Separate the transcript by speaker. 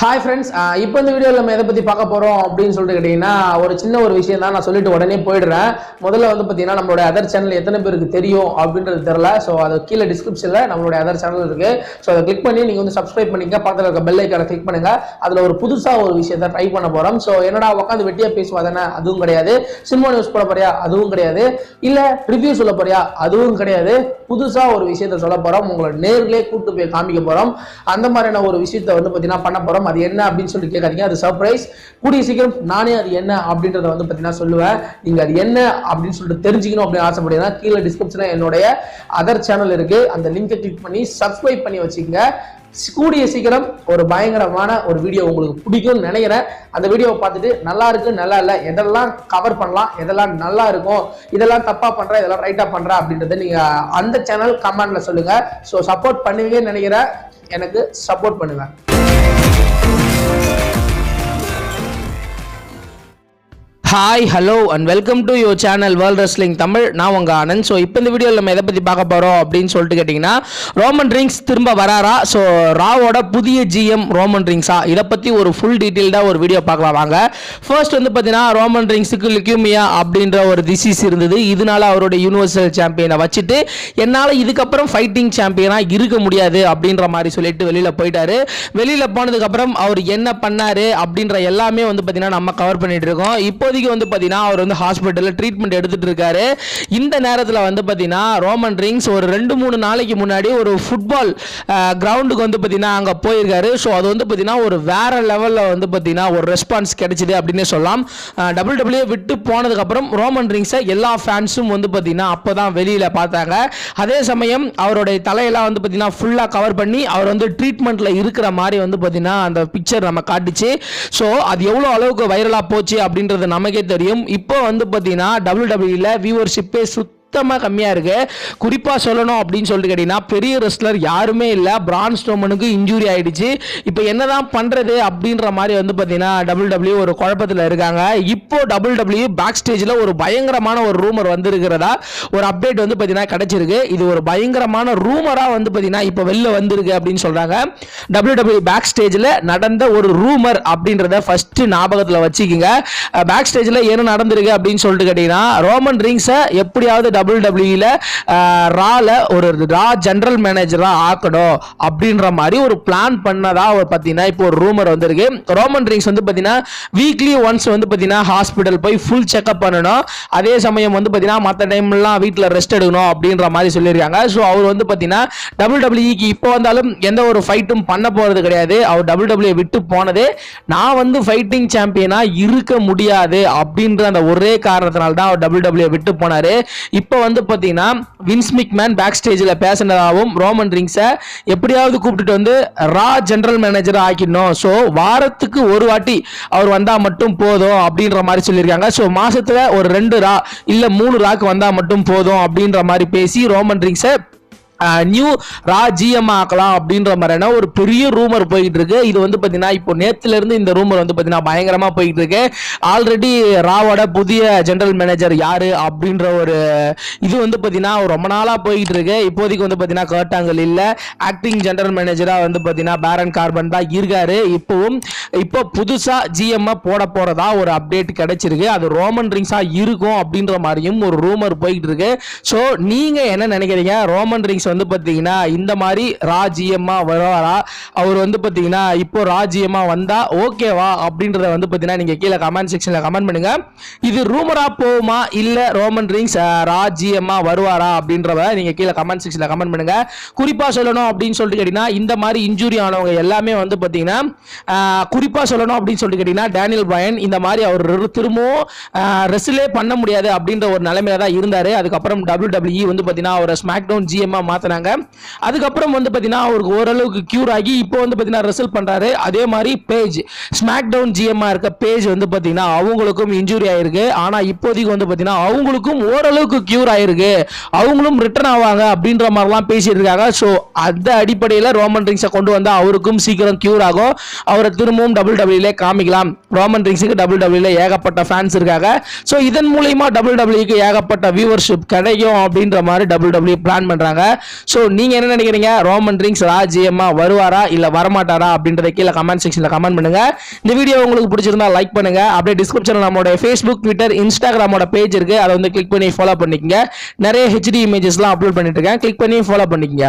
Speaker 1: Hi friends இப்போ இந்த வீடியோவில் நம்ம எதை பற்றி பார்க்க போகிறோம் அப்படின்னு சொல்லிட்டு கேட்டிங்கன்னா ஒரு சின்ன ஒரு விஷயம் தான் நான் சொல்லிட்டு உடனே போயிடுறேன். முதல்ல வந்து பார்த்தீங்கன்னா நம்மளோட அதர் சேனல் எத்தனை பேருக்கு தெரியும் அப்படின்றது தெரில ஸோ அது கீழே டிஸ்கிரிப்ஷனில் நம்மளுடைய அதர் சேனல் இருக்குது ஸோ அதை கிளிக் பண்ணி நீங்கள் வந்து சப்ஸ்கிரைப் பண்ணிக்க பக்கத்தில் இருக்க பெல் ஐக்கான கிளிக் பண்ணுங்கள் அதில் ஒரு புதுசாக ஒரு விஷயத்தை ட்ரை பண்ண போகிறோம் ஸோ என்னடா உட்காந்து வெட்டியாக பேசுவாதானே அதுவும் கிடையாது. சினிமா நியூஸ் போட போறியா? அதுவும் கிடையாது. இல்லை ரிவ்யூ சொல்ல போறியா? அதுவும் கிடையாது. புதுசாக ஒரு விஷயத்த சொல்ல போகிறோம் உங்களை நேர்லேயே கூட்டு போய் காமிக்க போகிறோம் அந்த மாதிரியான ஒரு விஷயத்த வந்து பார்த்தீங்கன்னா பண்ண போகிறோம் அது என்ன அப்படின்னு சொல்லி கேட்காதீங்க. அது சர்ப்ரைஸ் கூடிய சீக்கிரம் நானே அது என்ன அப்படின்றத வந்து பார்த்தீங்கன்னா சொல்லுவேன். நீங்கள் அது என்ன அப்படின்னு சொல்லிட்டு தெரிஞ்சுக்கணும் அப்படின்னு ஆசைப்படுறீங்கன்னா கீழே டிஸ்கிரிப்ஷனில் என்னுடைய அதர் சேனல் இருக்குது அந்த லிங்கை கிளிக் பண்ணி சப்ஸ்கிரைப் பண்ணி வச்சுக்கோங்க. கூடிய சீக்கிரம் ஒரு பயங்கரமான ஒரு வீடியோ உங்களுக்கு பிடிக்கும்னு நினைக்கிறேன். அந்த வீடியோவை பார்த்துட்டு நல்லா இருக்கு நல்லா இல்லை எதெல்லாம் கவர் பண்ணலாம் எதெல்லாம் நல்லா இருக்கும் இதெல்லாம் தப்பாக பண்ணுறேன் இதெல்லாம் ரைட்டாக பண்ணுறேன் அப்படின்றத நீங்கள் அந்த சேனல் கமெண்டில் சொல்லுங்கள் ஸோ சப்போர்ட் பண்ணுவீங்கன்னு நினைக்கிறேன். எனக்கு சப்போர்ட் பண்ணுவேன்
Speaker 2: hi hello and welcome to your channel world wrestling Tamil நான் உங்கள் ஆனந்த். ஸோ இப்போ இந்த வீடியோவில் நம்ம எதை பற்றி பார்க்க போகிறோம் அப்படின்னு சொல்லிட்டு கேட்டிங்கன்னா ரோமன் ரிங்ஸ் திரும்ப வராரா? ஸோ ராவோட புதிய ஜிஎம் ரோமன் ரிங்ஸா இதை பற்றி ஒரு ஃபுல் டீட்டெயில்டாக ஒரு வீடியோ பார்க்கலாம் வாங்க. ஃபர்ஸ்ட் வந்து பார்த்தீங்கன்னா ரோமன் ரிங்ஸுக்கு லிக்யூமியா அப்படின்ற ஒரு டிசீஸ் இருந்தது. இதனால அவருடைய யூனிவர்சல் சாம்பியனை வச்சுட்டு என்னால் இதுக்கப்புறம் ஃபைட்டிங் சாம்பியனாக இருக்க முடியாது அப்படின்ற மாதிரி சொல்லிட்டு வெளியில் போயிட்டாரு. வெளியில் போனதுக்கப்புறம் அவர் என்ன பண்ணார் அப்படின்ற எல்லாமே வந்து பார்த்தீங்கன்னா நம்ம கவர் பண்ணிகிட்டு இருக்கோம். இப்போதைக்கு வந்து பார்த்தீங்கன்னா அவர் வந்து ஹாஸ்பிட்டலில் ட்ரீட்மெண்ட் எடுத்துட்டு இருக்காரு. இந்த நேரத்தில் வந்து பார்த்தீங்கன்னா ரோமன் ரிங்ஸ் ஒரு ரெண்டு மூணு நாளைக்கு முன்னாடி ஒரு ஃபுட்பால் கிரவுண்டுக்கு வந்து பார்த்தீங்கன்னா அங்கே போயிருக்காரு. ஸோ அது வந்து பார்த்தீங்கன்னா ஒரு வேற லெவலில் வந்து பார்த்தீங்கன்னா ஒரு ரெஸ்பான்ஸ் கிடைச்சிது அப்படின்னே சொல்லலாம். டபுள் டபுள்யூ விட்டு போனதுக்கப்புறம் ரோமன் ரிங்ஸை எல்லா ஃபேன்ஸும் வந்து பார்த்தீங்கன்னா அப்போ தான் வெளியில் பார்த்தாங்க. அதே சமயம் அவருடைய தலையெல்லாம் வந்து பார்த்தீங்கன்னா ஃபுல்லாக கவர் பண்ணி அவர் வந்து ட்ரீட்மெண்ட்டில் இருக்கிற மாதிரி வந்து பார்த்தீங்கன்னா அந்த பிக்சர் நம்ம காட்டுச்சு. ஸோ அது எவ்வளோ அளவுக்கு வைரலாக போச்சு அப்படின்றது நமக்கே தெரியும். இப்போ வந்து பார்த்தீங்கன்னா டபுள் டபுள்யூல வியூவர்ஷிப்பே சுத்த சுத்தமாக கம்மியாக இருக்கு. குறிப்பாக சொல்லணும் அப்படின்னு சொல்லிட்டு கேட்டிங்கன்னா பெரிய ரெஸ்லர் யாருமே இல்லை. பிரான் ஸ்டோமனுக்கு இன்ஜூரி ஆயிடுச்சு. இப்போ என்னதான் பண்ணுறது அப்படின்ற மாதிரி வந்து பார்த்தீங்கன்னா டபுள் டபிள்யூ ஒரு குழப்பத்தில் இருக்காங்க. இப்போ டபுள் டபிள்யூ பேக் ஸ்டேஜில் ஒரு பயங்கரமான ஒரு ரூமர் வந்திருக்கிறதா? ஒரு அப்டேட் வந்து பார்த்தீங்கன்னா கிடைச்சிருக்கு. இது ஒரு பயங்கரமான ரூமராக வந்து பார்த்தீங்கன்னா இப்போ வெளில வந்திருக்கு அப்படின்னு சொல்கிறாங்க டபிள்யூ டபிள்யூ பேக் ஸ்டேஜில் நடந்த ஒரு ரூமர் அப்படின்றத ஃபஸ்ட்டு ஞாபகத்தில் வச்சுக்கோங்க. பேக் ஸ்டேஜில் என்ன நடந்திருக்கு அப்படின்னு சொல்லிட்டு கேட்டிங்கன்னா ரோமன் ரிங்ஸை எப்படியாவது டபுள் டபிள்யூல ரால ஒரு ரா ஜென்ரல் மேனேஜராக ஆக்கணும் அப்படின்ற மாதிரி ஒரு பிளான் பண்ணதா ஒரு பார்த்தீங்கன்னா இப்போ ஒரு ரூமர் வந்திருக்கு. ரோமன் ரிங்ஸ் வந்து பார்த்தீங்கன்னா வீக்லி ஒன்ஸ் வந்து பார்த்தீங்கன்னா ஹாஸ்பிட்டல் போய் ஃபுல் செக்அப் பண்ணணும். அதே சமயம் வந்து பார்த்தீங்கன்னா மற்ற டைம்லாம் வீட்டில் ரெஸ்ட் எடுக்கணும் அப்படின்ற மாதிரி சொல்லியிருக்காங்க. ஸோ அவர் வந்து பார்த்தீங்கன்னா டபுள் டபிள்யூக்கு இப்போ வந்தாலும் எந்த ஒரு ஃபைட்டும் பண்ண போகிறது கிடையாது. அவர் டபுள் டபிள்யூ விட்டு போனதே. நான் வந்து ஃபைட்டிங் சாம்பியனாக இருக்க முடியாது அப்படின்ற அந்த ஒரே காரணத்தினால தான் அவர் டபுள் டபிள்யூ விட்டு போனார். இப்போ இப்போ வந்து பார்த்தீங்கன்னா வின்ஸ்மிக் மிக்மேன் பேக் ஸ்டேஜில் பேசினதாகவும் ரோமன் ரிங்ஸை எப்படியாவது கூப்பிட்டுட்டு வந்து ரா ஜென்ரல் மேனேஜர் ஆக்கிடணும். ஸோ வாரத்துக்கு ஒரு வாட்டி அவர் வந்தால் மட்டும் போதும் அப்படின்ற மாதிரி சொல்லியிருக்காங்க. ஸோ மாதத்தில் ஒரு ரெண்டு ரா இல்லை மூணு ராக்கு வந்தால் மட்டும் போதும் அப்படின்ற மாதிரி பேசி ரோமன் ரிங்ஸை நியூ ரா ஜிஎம் ஆக்கலாம் அப்படின்ற மாதிரியான ஒரு பெரிய ரூமர் போயிட்டு இருக்கு இது வந்து பார்த்தீங்கன்னா இப்போ நேத்துல இருந்து இந்த ரூமர் வந்து பார்த்தீங்கன்னா பயங்கரமா போயிட்டு இருக்கு ஆல்ரெடி ராவோட புதிய ஜெனரல் மேனேஜர் யாரு அப்படின்ற ஒரு இது வந்து பார்த்தீங்கன்னா ரொம்ப நாளா போயிட்டு இருக்கு இப்போதைக்கு வந்து பார்த்தீங்கன்னா கர்ட்டாங்கல் இல்லை. ஆக்டிங் ஜெனரல் மேனேஜரா வந்து பார்த்தீங்கன்னா பேரன் கார்பன் தான் இருக்காரு. இப்போவும் இப்போ புதுசா ஜிஎம் போட போறதா ஒரு அப்டேட் கிடைச்சிருக்கு. அது ரோமன் ரிங்ஸா இருக்கும் அப்படின்ற மாதிரியும் ஒரு ரூமர் போயிட்டு இருக்கு ஸோ நீங்க என்ன நினைக்கிறீங்க? ரோமன் ரிங்ஸ் வந்து பார்த்தீங்கன்னா இந்த மாதிரி ராஜ்யமா வருவாரா? அவர் வந்து பார்த்தீங்கன்னா இப்போ ராஜ்யமா வந்தா ஓகேவா? அப்படின்றத வந்து பார்த்தீங்கன்னா நீங்க கீழே கமெண்ட் செக்ஷன்ல கமெண்ட் பண்ணுங்க. இது ரூமரா போகுமா? இல்ல ரோமன் ரிங்ஸ் ராஜ்யமா வருவாரா? அப்படின்றத நீங்க கீழே கமெண்ட் செக்ஷன்ல கமெண்ட் பண்ணுங்க. குறிப்பா சொல்லணும் அப்படின்னு சொல்லிட்டு கேட்டீங்கன்னா இந்த மாதிரி இன்ஜுரி ஆனவங்க எல்லாமே வந்து பார்த்தீங்கன்னா குறிப்பாக குறிப்பா சொல்லணும் அப்படின்னு சொல்லிட்டு கேட்டீங்கன்னா டேனியல் பயன் இந்த மாதிரி அவர் திரும்பவும் ரெஸ்லே பண்ண முடியாது அப்படின்ற ஒரு நிலைமையில தான் இருந்தாரு. அதுக்கப்புறம் டபிள்யூ டபிள்யூ வந்து பார்த்தீங்கன்னா அவர் ஸ்மாக் டவுன் ஜிஎம்மா மாற்றினாங்க அதுக்கப்புறம் வந்து பார்த்தீங்கன்னா அவருக்கு ஓரளவுக்கு க்யூர் ஆகி இப்போ வந்து பார்த்தீங்கன்னா ரிசல்ட் பண்ணுறாரு அதே மாதிரி பேஜ் ஸ்மாக் டவுன் ஜிஎம்மாக இருக்க பேஜ் வந்து பார்த்தீங்கன்னா அவங்களுக்கும் இன்ஜுரி ஆயிருக்கு. ஆனால் இப்போதைக்கு வந்து பார்த்தீங்கன்னா அவங்களுக்கும் ஓரளவுக்கு க்யூர் ஆயிருக்கு. அவங்களும் ரிட்டர்ன் ஆவாங்க அப்படின்ற மாதிரிலாம் பேசிட்டு இருக்காங்க. ஸோ அந்த அடிப்படையில் ரோமன் ரிங்ஸை கொண்டு வந்தால் அவருக்கும் சீக்கிரம் க்யூர் ஆகும். அவரை திரும்பவும் டபுள் டபிள்யூலே காமிக்கலாம். ரோமன் ரிங்ஸுக்கு டபுள் டபிள்யூல ஏகப்பட்ட ஃபேன்ஸ் இருக்காங்க. ஸோ இதன் மூலயமா டபுள் டபிள்யூக்கு ஏகப்பட்ட வியூவர்ஷிப் கிடைக்கும் அப்படின்ற மாதிரி டபுள் டபிள்யூ பிளான் பண்ணுறாங்க ஸோ நீங்க என்ன நினைக்கிறீங்க? ரோமன் ரிங்ஸ் ராஜ்யமா வருவாரா? இல்ல வரமாட்டாரா? அப்படின்றத கீழே கமெண்ட் செக்ஷன்ல கமெண்ட் பண்ணுங்க. இந்த வீடியோ உங்களுக்கு பிடிச்சிருந்தா லைக் பண்ணுங்க. அப்படியே டிஸ்கிரிப்ஷன்ல நம்மளோட ஃபேஸ்புக் ட்விட்டர் இன்ஸ்டாகிராமோட பேஜ் இருக்கு. அதை வந்து கிளிக் பண்ணி ஃபாலோ பண்ணிக்கங்க. நிறைய ஹெச்டி இமேஜஸ்லாம் அப்லோட் பண்ணிட்டு இருக்கேன். கிளிக் பண்ணி ஃபாலோ பண்ணிக்கங்க.